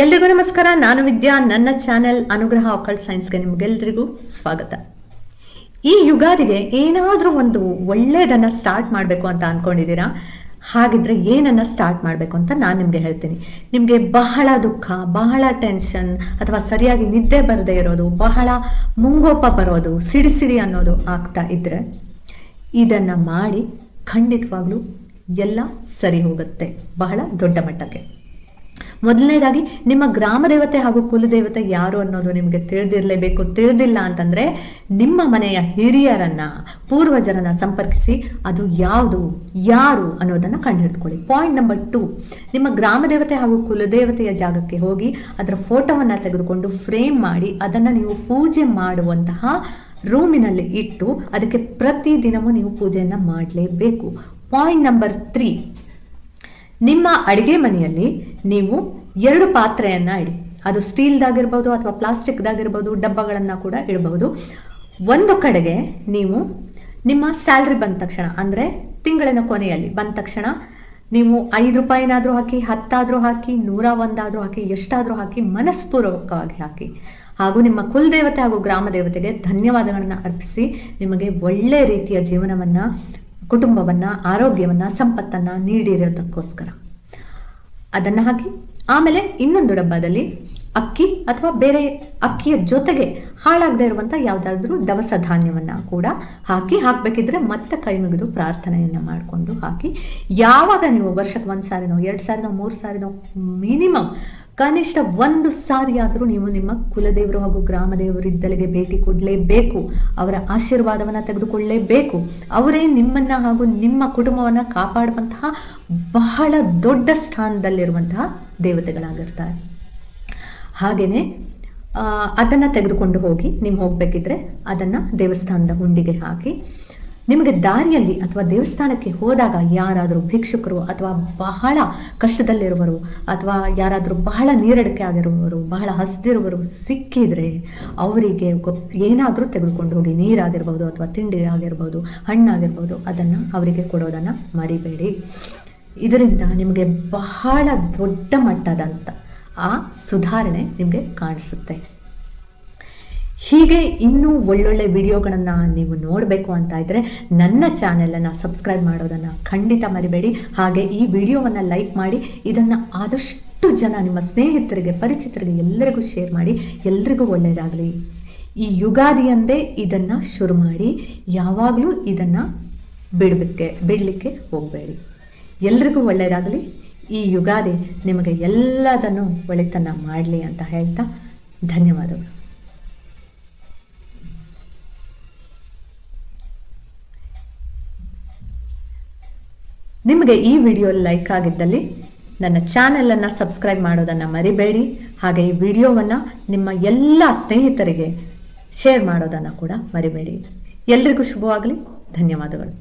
ಎಲ್ರಿಗೂ ನಮಸ್ಕಾರ. ನಾನು ವಿದ್ಯಾ, ನನ್ನ ಚಾನೆಲ್ ಅನುಗ್ರಹ ಅಕಲ್ ಸೈನ್ಸ್ಗೆ ನಿಮಗೆಲ್ಲರಿಗೂ ಸ್ವಾಗತ. ಈ ಯುಗಾದಿಗೆ ಏನಾದರೂ ಒಂದು ಒಳ್ಳೆಯದನ್ನು ಸ್ಟಾರ್ಟ್ ಮಾಡಬೇಕು ಅಂತ ಅಂದ್ಕೊಂಡಿದ್ದೀರಾ ಹಾಗಿದ್ರೆ ಏನನ್ನು ಸ್ಟಾರ್ಟ್ ಮಾಡಬೇಕು ಅಂತ ನಾನು ನಿಮಗೆ ಹೇಳ್ತೀನಿ. ನಿಮಗೆ ಬಹಳ ದುಃಖ, ಬಹಳ ಟೆನ್ಷನ್ ಅಥವಾ ಸರಿಯಾಗಿ ನಿದ್ದೆ ಬರದೇ ಇರೋದು, ಬಹಳ ಮುಂಗೋಪ ಬರೋದು, ಸಿಡಿ ಸಿಡಿ ಅನ್ನೋದು ಆಗ್ತಾ ಇದ್ದರೆ ಇದನ್ನು ಮಾಡಿ ಖಂಡಿತವಾಗ್ಲೂ ಎಲ್ಲ ಸರಿ ಹೋಗುತ್ತೆ. ಬಹಳ ದೊಡ್ಡ ಮಟ್ಟಕ್ಕೆ. ಮೊದಲನೇದಾಗಿ, ನಿಮ್ಮ ಗ್ರಾಮ ದೇವತೆ ಹಾಗೂ ಕುಲದೇವತೆ ಯಾರು ಅನ್ನೋದು ನಿಮಗೆ ತಿಳಿದಿರಲೇಬೇಕು. ತಿಳಿದಿಲ್ಲ ಅಂತಂದರೆ, ನಿಮ್ಮ ಮನೆಯ ಹಿರಿಯರನ್ನ, ಪೂರ್ವಜರನ್ನ ಸಂಪರ್ಕಿಸಿ, ಅದು ಯಾವುದು, ಯಾರು ಅನ್ನೋದನ್ನು ಕಂಡುಹಿಡ್ಕೊಳ್ಳಿ. ಪಾಯಿಂಟ್ ನಂಬರ್ ಟು ನಿಮ್ಮ ಗ್ರಾಮ ದೇವತೆ ಹಾಗೂ ಕುಲದೇವತೆಯ ಜಾಗಕ್ಕೆ ಹೋಗಿ, ಅದರ ಫೋಟೋವನ್ನು ತೆಗೆದುಕೊಂಡು ಫ್ರೇಮ್ ಮಾಡಿ, ಅದನ್ನು ನೀವು ಪೂಜೆ ಮಾಡುವಂತಹ ರೂಮಿನಲ್ಲಿ ಇಟ್ಟು, ಅದಕ್ಕೆ ಪ್ರತಿದಿನವೂ ನೀವು ಪೂಜೆಯನ್ನು ಮಾಡಲೇಬೇಕು. ಪಾಯಿಂಟ್ ನಂಬರ್ ತ್ರೀ ನಿಮ್ಮ ಅಡುಗೆ ಮನೆಯಲ್ಲಿ ನೀವು ಎರಡು ಪಾತ್ರೆಯನ್ನು ಇಡಿ. ಅದು ಸ್ಟೀಲ್ದಾಗಿರ್ಬೋದು ಅಥವಾ ಪ್ಲಾಸ್ಟಿಕ್ದಾಗಿರ್ಬೋದು, ಡಬ್ಬಗಳನ್ನು ಕೂಡ ಇಡಬಹುದು. ಒಂದು ಕಡೆಗೆ ನೀವು ನಿಮ್ಮ ಸ್ಯಾಲ್ರಿ ಬಂದ ತಕ್ಷಣ, ಅಂದರೆ ತಿಂಗಳಿನ ಕೊನೆಯಲ್ಲಿ ಬಂದ ತಕ್ಷಣ ನೀವು ಐದು ರೂಪಾಯಿನಾದರೂ ಹಾಕಿ, ಹತ್ತಾದರೂ ಹಾಕಿ, ನೂರ ಒಂದಾದರೂ ಹಾಕಿ, ಎಷ್ಟಾದರೂ ಹಾಕಿ, ಮನಸ್ಪೂರ್ವಕವಾಗಿ ಹಾಕಿ. ಹಾಗೂ ನಿಮ್ಮ ಕುಲದೇವತೆ ಹಾಗೂ ಗ್ರಾಮ ದೇವತೆಗೆ ಧನ್ಯವಾದಗಳನ್ನು ಅರ್ಪಿಸಿ ನಿಮಗೆ ಒಳ್ಳೆ ರೀತಿಯ ಜೀವನವನ್ನು ಕುಟುಂಬವನ್ನು ಆರೋಗ್ಯವನ್ನು ಸಂಪತ್ತನ್ನು ನೀಡಿರೋದಕ್ಕೋಸ್ಕರ. ಅದನ್ನು ಹಾಕಿ ಆಮೇಲೆ ಇನ್ನೊಂದು ಡಬ್ಬದಲ್ಲಿ ಅಕ್ಕಿ ಅಥವಾ ಬೇರೆ ಅಕ್ಕಿಯ ಜೊತೆಗೆ ಹಾಳಾಗದೇ ಇರುವಂಥ ಯಾವುದಾದ್ರೂ ದವಸ ಧಾನ್ಯವನ್ನು ಕೂಡ ಹಾಕಿ, ಹಾಕಬೇಕಿದ್ರೆ ಮತ್ತೆ ಕೈ ಮುಗಿದು ಪ್ರಾರ್ಥನೆಯನ್ನು ಮಾಡಿಕೊಂಡು ಹಾಕಿ. ಯಾವಾಗ ನೀವು ವರ್ಷಕ್ಕೆ ಒಂದು ಸಾರಿನೋ, ಎರಡು ಸಾರಿನೋ, ಮೂರು ಸಾರಿನೋ, ಮಿನಿಮಮ್ ಕನಿಷ್ಠ ಒಂದು ಸಾರಿ ಆದರೂ ನೀವು ನಿಮ್ಮ ಕುಲದೇವರು ಹಾಗೂ ಗ್ರಾಮದೇವರು ಇದ್ದಲಿಗೆ ಭೇಟಿ ಕೊಡಲೇಬೇಕು. ಅವರ ಆಶೀರ್ವಾದವನ್ನು ತೆಗೆದುಕೊಳ್ಳಲೇಬೇಕು ಅವರೇ ನಿಮ್ಮನ್ನು ಹಾಗೂ ನಿಮ್ಮ ಕುಟುಂಬವನ್ನು ಕಾಪಾಡುವಂತಹ ಬಹಳ ದೊಡ್ಡ ಸ್ಥಾನದಲ್ಲಿರುವಂತಹ ದೇವತೆಗಳಾಗಿರ್ತಾರೆ. ಹಾಗೆಯೇ ಅದನ್ನು ತೆಗೆದುಕೊಂಡು ಹೋಗಿ ನೀವು ಹೋಗಬೇಕಿದ್ರೆ ಅದನ್ನು ದೇವಸ್ಥಾನದ ಹುಂಡಿಗೆ ಹಾಕಿ, ನಿಮಗೆ ದಾರಿಯಲ್ಲಿ ಅಥವಾ ದೇವಸ್ಥಾನಕ್ಕೆ ಹೋದಾಗ ಯಾರಾದರೂ ಭಿಕ್ಷುಕರು ಅಥವಾ ಬಹಳ ಕಷ್ಟದಲ್ಲಿರುವರು ಅಥವಾ ಯಾರಾದರೂ ಬಹಳ ನೀರಡಿಕೆ ಆಗಿರುವವರು, ಬಹಳ ಹಸಿದಿರುವರು ಸಿಕ್ಕಿದರೆ ಅವರಿಗೆ ಏನಾದರೂ ತೆಗೆದುಕೊಂಡು ಹೋಗಿ ನೀರಾಗಿರ್ಬೋದು ಅಥವಾ ತಿಂಡಿ ಆಗಿರ್ಬೋದು ಹಣ್ಣಾಗಿರ್ಬೋದು ಅದನ್ನು ಅವರಿಗೆ ಕೊಡೋದನ್ನು ಮರಿಬೇಡಿ. ಇದರಿಂದ ನಿಮಗೆ ಬಹಳ ದೊಡ್ಡ ಮಟ್ಟದಂತ ಆ ಸುಧಾರಣೆ ನಿಮಗೆ ಕಾಣಿಸುತ್ತೆ. ಹೀಗೆ ಇನ್ನೂ ಒಳ್ಳೊಳ್ಳೆ ವಿಡಿಯೋಗಳನ್ನು ನೀವು ನೋಡಬೇಕು ಅಂತ ಇದ್ದರೆ ನನ್ನ ಚಾನೆಲನ್ನು ಸಬ್ಸ್ಕ್ರೈಬ್ ಮಾಡೋದನ್ನು ಖಂಡಿತ ಮರಿಬೇಡಿ. ಹಾಗೆ ಈ ವಿಡಿಯೋವನ್ನು ಲೈಕ್ ಮಾಡಿ, ಇದನ್ನು ಆದಷ್ಟು ಜನ ನಿಮ್ಮ ಸ್ನೇಹಿತರಿಗೆ, ಪರಿಚಿತರಿಗೆ ಎಲ್ಲರಿಗೂ ಶೇರ್ ಮಾಡಿ, ಎಲ್ರಿಗೂ ಒಳ್ಳೆಯದಾಗಲಿ ಈ ಯುಗಾದಿಯಂದೇ ಇದನ್ನು ಶುರು ಮಾಡಿ, ಯಾವಾಗಲೂ ಇದನ್ನು ಬಿಡಬೇಕೆ ಬಿಡಲಿಕ್ಕೆ ಹೋಗಬೇಡಿ. ಎಲ್ರಿಗೂ ಒಳ್ಳೆಯದಾಗಲಿ ಈ ಯುಗಾದಿ ನಿಮಗೆ ಎಲ್ಲದನ್ನು ಒಳಿತನ್ನ ಮಾಡಲಿ ಅಂತ ಹೇಳ್ತಾ ಧನ್ಯವಾದಗಳು. ನಿಮಗೆ ಈ ವಿಡಿಯೋ ಲೈಕ್ ಆಗಿದ್ದಲ್ಲಿ ನನ್ನ ಚಾನೆಲನ್ನು ಸಬ್ಸ್ಕ್ರೈಬ್ ಮಾಡೋದನ್ನು ಮರಿಬೇಡಿ, ಹಾಗೆ ಈ ವಿಡಿಯೋವನ್ನು ನಿಮ್ಮ ಎಲ್ಲ ಸ್ನೇಹಿತರಿಗೆ ಶೇರ್ ಮಾಡೋದನ್ನು ಕೂಡ ಮರಿಬೇಡಿ. ಎಲ್ರಿಗೂ ಶುಭವಾಗಲಿ, ಧನ್ಯವಾದಗಳು.